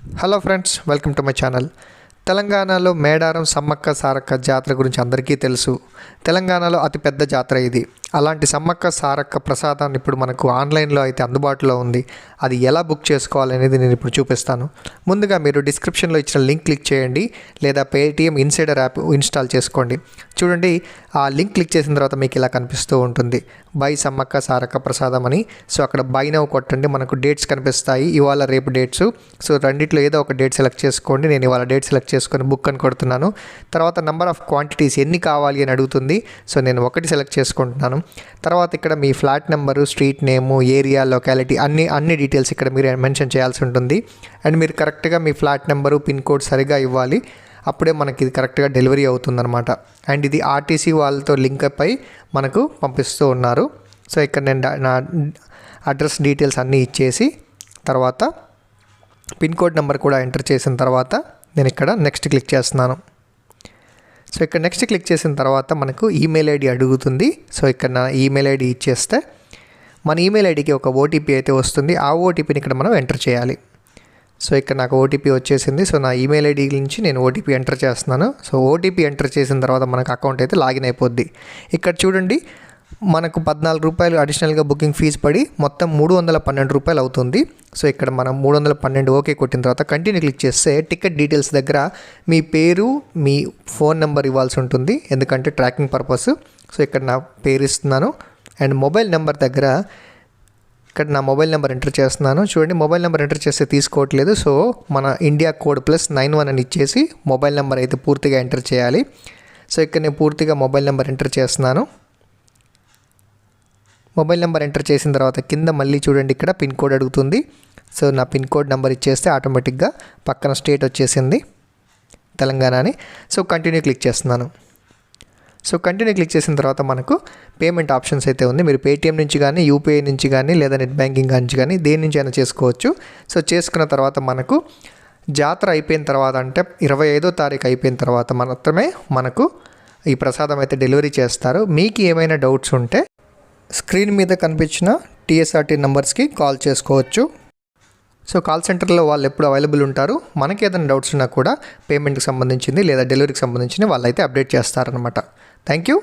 Hello friends welcome to my channel తెలంగాణలో మేడారం సమ్మక్క సారక్క జాతర గురించి అందరికీ తెలుసు. తెలంగాణలో అతిపెద్ద జాతర ఇది. అలాంటి సమ్మక్క సారక్క ప్రసాదాన్ని ఇప్పుడు మనకు ఆన్లైన్లో అయితే అందుబాటులో ఉంది. అది ఎలా బుక్ చేసుకోవాలనేది నేను ఇప్పుడు చూపిస్తాను. ముందుగా మీరు డిస్క్రిప్షన్లో ఇచ్చిన లింక్ క్లిక్ చేయండి. లేదా పేటిఎం ఇన్సైడర్ యాప్ ఇన్స్టాల్ చేసుకోండి. చూడండి ఆ లింక్ క్లిక్ చేసిన తర్వాత మీకు ఇలా కనిపిస్తూ ఉంటుంది. బై సమ్మక్క సారక్క ప్రసాదం అని. సో అక్కడ బై నవ్ కొట్టండి. మనకు డేట్స్ కనిపిస్తాయి. ఇవాళ రేపు డేట్స్. సో రెండిట్లో ఏదో ఒక డేట్ సెలెక్ట్ చేసుకోండి. నేను ఇవాళ డేట్ సెలెక్ట్ చేసుకొని బుక్ అని కొడుతున్నాను. తర్వాత నెంబర్ ఆఫ్ క్వాంటిటీస్ ఎన్ని కావాలి అని అడుగుతుంది. సో నేను ఒకటి సెలెక్ట్ చేసుకుంటున్నాను. తర్వాత ఇక్కడ మీ flat number street name area locality అన్ని అన్ని డీటెయిల్స్ ఇక్కడ మీరు మెన్షన్ చేయాల్సి ఉంటుంది. అండ్ మీరు కరెక్ట్గా మీ ఫ్లాట్ నెంబరు పిన్ కోడ్ సరిగా ఇవ్వాలి. అప్పుడే మనకి ఇది కరెక్ట్గా డెలివరీ అవుతుందన్నమాట. అండ్ ఇది ఆర్టీసీ వాళ్ళతో లింక్ అప్ అయి మనకు పంపిస్తూ ఉన్నారు. సో ఇక్కడ నేను నా అడ్రస్ డీటెయిల్స్ అన్నీ ఇచ్చేసి తర్వాత పిన్ కోడ్ నెంబర్ కూడా ఎంటర్ చేసిన తర్వాత నేను ఇక్కడ నెక్స్ట్ క్లిక్ చేస్తున్నాను. సో ఇక్కడ నెక్స్ట్ క్లిక్ చేసిన తర్వాత మనకు ఈమెయిల్ ఐడి అడుగుతుంది. సో ఇక్కడ నా ఈమెయిల్ ఐడి ఇచ్చేస్తే మన ఈమెయిల్ ఐడికి ఒక ఓటీపీ అయితే వస్తుంది. ఆ ఓటీపీని ఇక్కడ మనం ఎంటర్ చేయాలి. సో ఇక్కడ నాకు ఓటీపీ వచ్చేసింది. సో నా ఈమెయిల్ ఐడి నుంచి నేను ఓటీపీ ఎంటర్ చేస్తున్నాను. సో ఓటీపీ ఎంటర్ చేసిన తర్వాత మనకు అకౌంట్ అయితే లాగిన్ అయిపోద్ది. ఇక్కడ చూడండి మనకు పద్నాలుగు రూపాయలు అడిషనల్గా బుకింగ్ ఫీజు పడి మొత్తం మూడు వందల పన్నెండు రూపాయలు అవుతుంది. సో ఇక్కడ మనం మూడు వందల పన్నెండు ఓకే కొట్టిన తర్వాత కంటిన్యూ క్లిక్ చేస్తే టికెట్ డీటెయిల్స్ దగ్గర మీ పేరు మీ ఫోన్ నెంబర్ ఇవ్వాల్సి ఉంటుంది. ఎందుకంటే ట్రాకింగ్ పర్పస్ సో ఇక్కడ నా పేరు ఇస్తున్నాను. అండ్ మొబైల్ నెంబర్ దగ్గర ఇక్కడ నా మొబైల్ నెంబర్ ఎంటర్ చేస్తున్నాను. చూడండి మొబైల్ నెంబర్ ఎంటర్ చేస్తే తీసుకోవట్లేదు. సో మన India code plus nine one అని ఇచ్చేసి మొబైల్ నెంబర్ అయితే పూర్తిగా ఎంటర్ చేయాలి. సో ఇక్కడ నేను పూర్తిగా మొబైల్ నెంబర్ ఎంటర్ చేస్తున్నాను. మొబైల్ నెంబర్ ఎంటర్ చేసిన తర్వాత కింద మళ్ళీ చూడండి ఇక్కడ పిన్ కోడ్ అడుగుతుంది. సో నా పిన్ కోడ్ నెంబర్ ఇచ్చేస్తే ఆటోమేటిక్గా పక్కన స్టేట్ వచ్చేసింది తెలంగాణ అని సో కంటిన్యూ క్లిక్ చేస్తున్నాను. సో కంటిన్యూ క్లిక్ చేసిన తర్వాత మనకు పేమెంట్ ఆప్షన్స్ అయితే ఉంది. మీరు పేటిఎం నుంచి కానీ యూపీఐ నుంచి కానీ లేదా నెట్ బ్యాంకింగ్ నుంచి కానీ దేని నుంచి అయినా చేసుకోవచ్చు. సో చేసుకున్న తర్వాత మనకు జాతర అయిపోయిన తర్వాత అంటే ఇరవై ఐదో తారీఖు అయిపోయిన తర్వాత మాత్రమే మనకు ఈ ప్రసాదం అయితే డెలివరీ చేస్తారు. మీకు ఏమైనా డౌట్స్ ఉంటే స్క్రీన్ మీద కనిపించిన టీఎస్ఆర్టీ నెంబర్స్కి కాల్ చేసుకోవచ్చు. సో కాల్ సెంటర్లో వాళ్ళు ఎప్పుడు అవైలబుల్ ఉంటారు? మనకి ఏదైనా డౌట్స్ ఉన్నా కూడా పేమెంట్కి సంబంధించింది లేదా డెలివరీకి సంబంధించింది వాళ్ళైతే అప్డేట్ చేస్తారనమాట థ్యాంక్ యూ